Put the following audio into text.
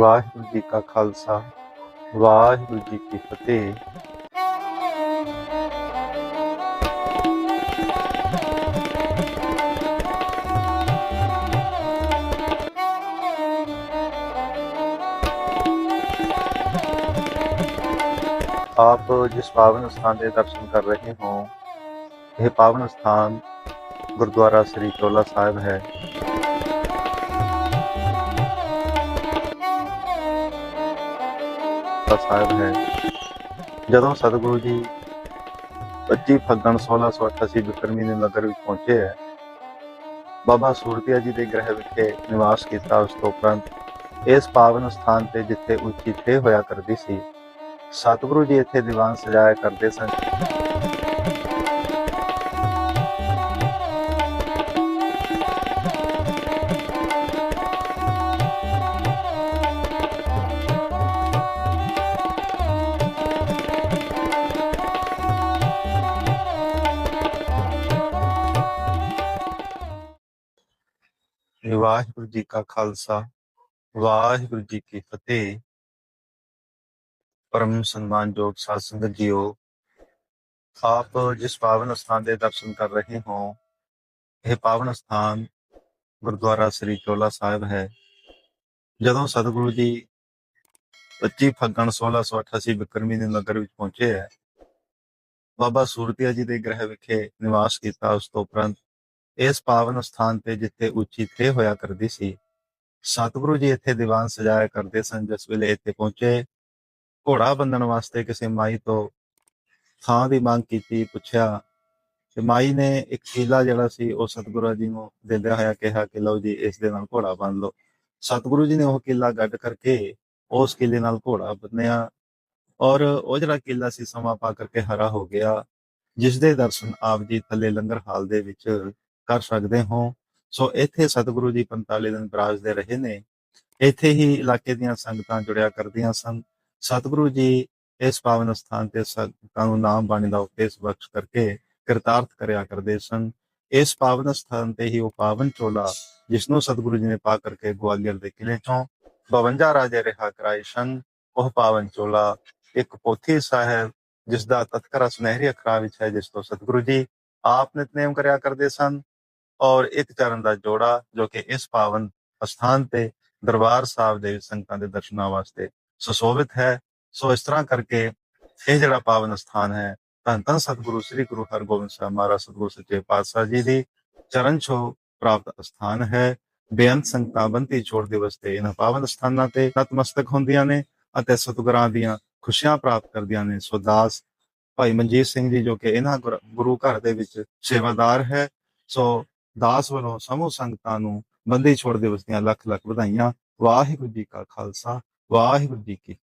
ਵਾਹਿਗੁਰੂ ਜੀ ਕਾ ਖਾਲਸਾ, ਵਾਹਿਗੁਰੂ ਜੀ ਕੀ ਫਤਿਹ। ਆਪ ਜਿਸ ਪਾਵਨ ਸਥਾਨ ਦੇ ਦਰਸ਼ਨ ਕਰ ਰਹੇ ਹੋ, ਇਹ ਪਾਵਨ ਸਥਾਨ ਗੁਰਦੁਆਰਾ ਸ੍ਰੀ ਚੋਲਾ ਸਾਹਿਬ ਹੈ। ਦਾ ਸਾਹਿਬ ਹੈ। ਜਦੋਂ ਸਤਿਗੁਰੂ ਜੀ 25 ਫੱਗਣ 1688 ਬਿਕਰਮੀ ਦੇ ਨਗਰ ਵਿੱਚ ਪਹੁੰਚੇ ਹੈ, ਬਾਬਾ ਸੂਰਤੀਆ ਜੀ ਦੇ ਗ੍ਰਹਿ ਵਿਖੇ ਨਿਵਾਸ ਕੀਤਾ, ਉਸ ਤੋਂ ਉਪਰੰਤ ਇਸ ਪਾਵਨ ਸਥਾਨ ਤੇ ਜਿੱਥੇ ਉੱਚੀ ਥੇ ਹੋਇਆ ਕਰਦੀ ਸੀ, ਸਤਿਗੁਰੂ ਜੀ ਇੱਥੇ ਦੀਵਾਨ ਸਜਾਇਆ ਕਰਦੇ ਸਨ। ਵਾਹਿਗੁਰੂ ਜੀ ਕਾ ਖਾਲਸਾ, ਵਾਹਿਗੁਰੂ ਜੀ ਕੀ ਫਤਿਹ। ਪਰਮ ਸਨਮਾਨਯੋਗ ਸਾਧ ਸੰਗਤ ਜੀਓ, ਆਪ ਜਿਸ ਪਾਵਨ ਸਥਾਨ ਦੇ ਦਰਸ਼ਨ ਕਰ ਰਹੇ ਹੋ, ਇਹ ਪਾਵਨ ਸਥਾਨ ਗੁਰਦੁਆਰਾ ਸ੍ਰੀ ਚੋਲਾ ਸਾਹਿਬ ਹੈ। ਜਦੋਂ ਸਤਿਗੁਰੂ ਜੀ 25 ਫੱਗਣ 1688 ਬਿਕਰਮੀ ਦੇ ਨਗਰ ਵਿੱਚ ਪਹੁੰਚੇ ਹੈ, ਬਾਬਾ ਸੂਰਤੀਆ ਜੀ ਦੇ ਗ੍ਰਹਿ ਵਿਖੇ ਨਿਵਾਸ ਕੀਤਾ, ਉਸ ਤੋਂ ਉਪਰੰਤ ਇਸ ਪਾਵਨ ਸਥਾਨ ਤੇ ਜਿੱਥੇ ਉੱਚੀ ਥੇ ਹੋਇਆ ਕਰਦੀ ਸੀ। ਸਤਿਗੁਰੂ ਜੀ ਇੱਥੇ ਦੀਵਾਨ ਸਜਾਇਆ ਕਰਦੇ ਸਨ, ਜਿਸ ਵੇਲੇ ਇੱਥੇ ਪਹੁੰਚੇ। ਘੋੜਾ ਬੰਨਣ ਵਾਸਤੇ ਕਿਸੇ ਮਾਈ ਤੋਂ ਥਾਂ ਦੀ ਮੰਗ ਕੀਤੀ, ਪੁੱਛਿਆ, ਤੇ ਮਾਈ ਨੇ ਇੱਕ ਕੀਲਾ ਜਿਹੜਾ ਸੀ, ਉਹ ਸਤਿਗੁਰੂ ਜੀ ਨੂੰ ਦਿੰਦਿਆਂ ਹੋਇਆ ਕਿਹਾ ਕਿ ਲਓ ਜੀ, ਇਸ ਦੇ ਨਾਲ ਘੋੜਾ ਬੰਨ ਲਓ। ਸਤਿਗੁਰੂ ਜੀ ਨੇ ਉਹ ਕੀਲਾ ਗੱਡ ਕਰਕੇ ਉਸ ਕਿਲੇ ਨਾਲ ਘੋੜਾ ਬੰਨਿਆ ਔਰ ਉਹ ਜਿਹੜਾ ਕੀਲਾ ਸੀ, ਸਮਾਂ ਪਾ ਕਰਕੇ ਹਰਾ ਹੋ ਗਿਆ ਜਿਸ ਦੇ ਦਰਸ਼ਨ ਆਪ ਜੀ ਥੱਲੇ ਲੰਗਰ ਹਾਲ ਦੇ ਵਿੱਚ ਕਰ ਸਕਦੇ ਹੋ। ਸੋ ਇੱਥੇ ਸਤਿਗੁਰੂ ਜੀ 45 ਦਿਨ ਬਰਾਜਦੇ ਰਹੇ ਨੇ। ਇੱਥੇ ਹੀ ਇਲਾਕੇ ਦੀਆਂ ਸੰਗਤਾਂ ਜੁੜਿਆ ਕਰਦੀਆਂ ਸਨ। ਸਤਿਗੁਰੂ ਜੀ ਇਸ ਪਾਵਨ ਸਥਾਨ ਤੇ ਸੰਗਤਾਂ ਨੂੰ ਨਾਮ ਬਾਣੀ ਦਾ ਉਪਦੇਸ਼ ਬਖਸ਼ ਕਰਕੇ ਕਿਰਤਾਰਥ ਕਰਿਆ ਕਰਦੇ ਸਨ। ਇਸ ਪਾਵਨ ਸਥਾਨ ਤੇ ਹੀ ਉਹ ਪਾਵਨ ਚੋਲਾ, ਜਿਸ ਨੂੰ ਸਤਿਗੁਰੂ ਜੀ ਨੇ ਪਾ ਕਰਕੇ ਗਵਾਲੀਅਰ ਦੇ ਕਿਲੇ ਚੋਂ 52 ਰਾਜੇ ਰਿਹਾ ਕਰਾਏ ਸਨ, ਉਹ ਪਾਵਨ ਚੋਲਾ ਇੱਕ ਪੋਥੀ ਸਾਹਿਬ ਜਿਸ ਦਾ ਤਤਕਰਾ ਸੁਨਹਿਰੀ ਅਖਰਾ ਵਿੱਚ ਹੈ, ਜਿਸ ਤੋਂ ਸਤਿਗੁਰੂ ਜੀ ਆਪ ਨਿਤਨੇਮ ਕਰਿਆ ਕਰਦੇ ਸਨ। ਔਰ ਇੱਕ ਚਰਨ ਦਾ ਜੋੜਾ ਜੋ ਕਿ ਇਸ ਪਾਵਨ ਸਥਾਨ ਤੇ ਦਰਬਾਰ ਸਾਹਿਬ ਦੇ ਸੰਗਤਾਂ ਦੇ ਦਰਸ਼ਨਾਂ ਵਾਸਤੇ ਸੁਸ਼ੋਭਿਤ ਹੈ। ਸੋ ਇਸ ਤਰ੍ਹਾਂ ਕਰਕੇ ਇਹ ਜਿਹੜਾ ਪਾਵਨ ਸਥਾਨ ਹੈ ਧੰਨ ਧੰਨ ਸਤਿਗੁਰੂ ਸ੍ਰੀ ਗੁਰੂ ਹਰਗੋਬਿੰਦ ਸਾਹਿਬ ਮਹਾਰਾਜ ਸਤਿਗੁਰੂ ਸੱਚੇ ਪਾਤਸ਼ਾਹ ਜੀ ਦੀ ਚਰਨ ਛੋਹ ਪ੍ਰਾਪਤ ਸਥਾਨ ਹੈ। ਬੇਅੰਤ ਸੰਗਤਾਂ ਬੰਤੀ ਛੋੜ ਦਿਵਸ ਤੇ ਇਹਨਾਂ ਪਾਵਨ ਸਥਾਨਾਂ ਤੇ ਨਤਮਸਤਕ ਹੁੰਦੀਆਂ ਨੇ ਅਤੇ ਸਤਿਗੁਰਾਂ ਦੀਆਂ ਖੁਸ਼ੀਆਂ ਪ੍ਰਾਪਤ ਕਰਦੀਆਂ ਨੇ। ਸੋ ਦਾਸ ਭਾਈ ਮਨਜੀਤ ਸਿੰਘ ਜੀ ਜੋ ਕਿ ਇਹਨਾਂ ਗੁਰ- ਗੁਰੂ ਘਰ ਦੇ ਵਿੱਚ ਸੇਵਾਦਾਰ ਹੈ। ਸੋ ਦਾਸ ਵੱਲੋਂ ਸਮੂਹ ਸੰਗਤਾਂ ਨੂੰ ਬੰਦੇ ਛੋੜ ਦਿਵਸ ਦੀਆਂ ਲੱਖ ਲੱਖ ਵਧਾਈਆਂ। ਵਾਹਿਗੁਰੂ ਜੀ ਕਾ ਖਾਲਸਾ, ਵਾਹਿਗੁਰੂ ਜੀ ਕੀ